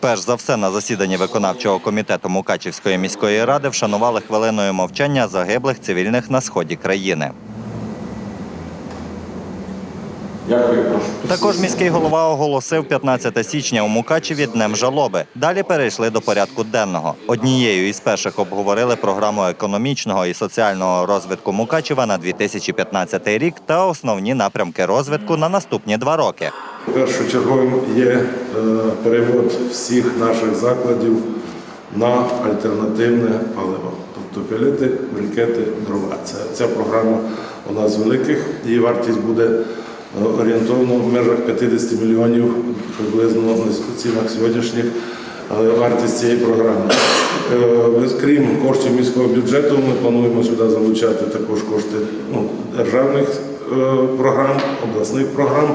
Перш за все на засіданні виконавчого комітету Мукачівської міської ради вшанували хвилиною мовчання загиблих цивільних на сході країни. Також міський голова оголосив 15 січня у Мукачеві днем жалоби. Далі перейшли до порядку денного. Однією із перших обговорили програму економічного і соціального розвитку Мукачева на 2015 рік та основні напрямки розвитку на наступні два роки. Першочерговим є е, перевод всіх наших закладів на альтернативне паливо, тобто пелети, брикети, дрова. Це, ця програма у нас великих. Її вартість буде е, орієнтовно в межах 50 мільйонів приблизно на цінах сьогоднішніх е, вартість цієї програми. Крім коштів міського бюджету, ми плануємо сюди залучати також кошти ну, державних програм, обласних програм,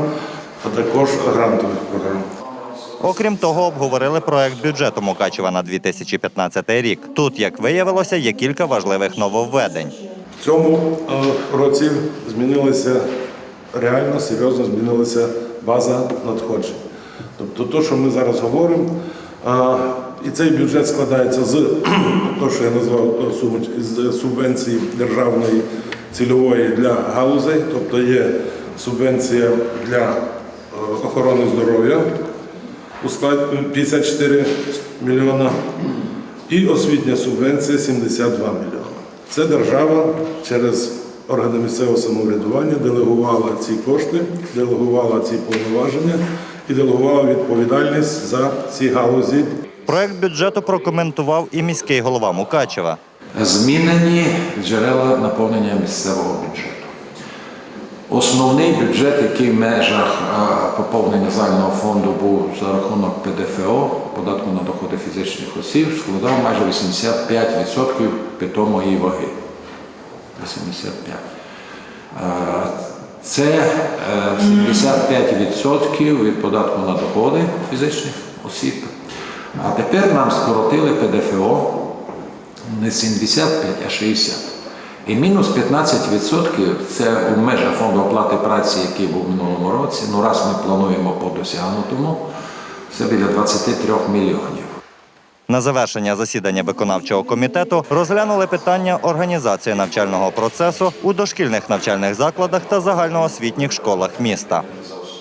а також грантових програм. Окрім того, обговорили проект бюджету Мукачева на 2015 рік. Тут, як виявилося, є кілька важливих нововведень. В цьому е, році змінилася реально серйозно змінилася база надходжень. Тобто, то, що ми зараз говоримо, е, і цей бюджет складається з того, що я назвав з субвенції державної цільової для галузей, тобто є субвенція для охорони здоров'я у складі 54 мільйона і освітня субвенція 72 мільйони. Це держава через органи місцевого самоврядування делегувала ці кошти, делегувала ці повноваження і делегувала відповідальність за ці галузі. Проект бюджету прокоментував і міський голова Мукачева. Змінені джерела наповнення місцевого бюджету. Основний бюджет, який в межах поповнення загального фонду був за рахунок ПДФО, податку на доходи фізичних осіб, складав майже 85% питомої ваги. 85. Е, Це е, 75% від податку на доходи фізичних осіб. А тепер нам скоротили ПДФО не 75, а 60. І мінус 15% це у межах фонду оплати праці, який був в минулому році. Ну раз ми плануємо по досягнутому, це біля 23 мільйонів. На завершення засідання виконавчого комітету розглянули питання організації навчального процесу у дошкільних навчальних закладах та загальноосвітніх школах міста.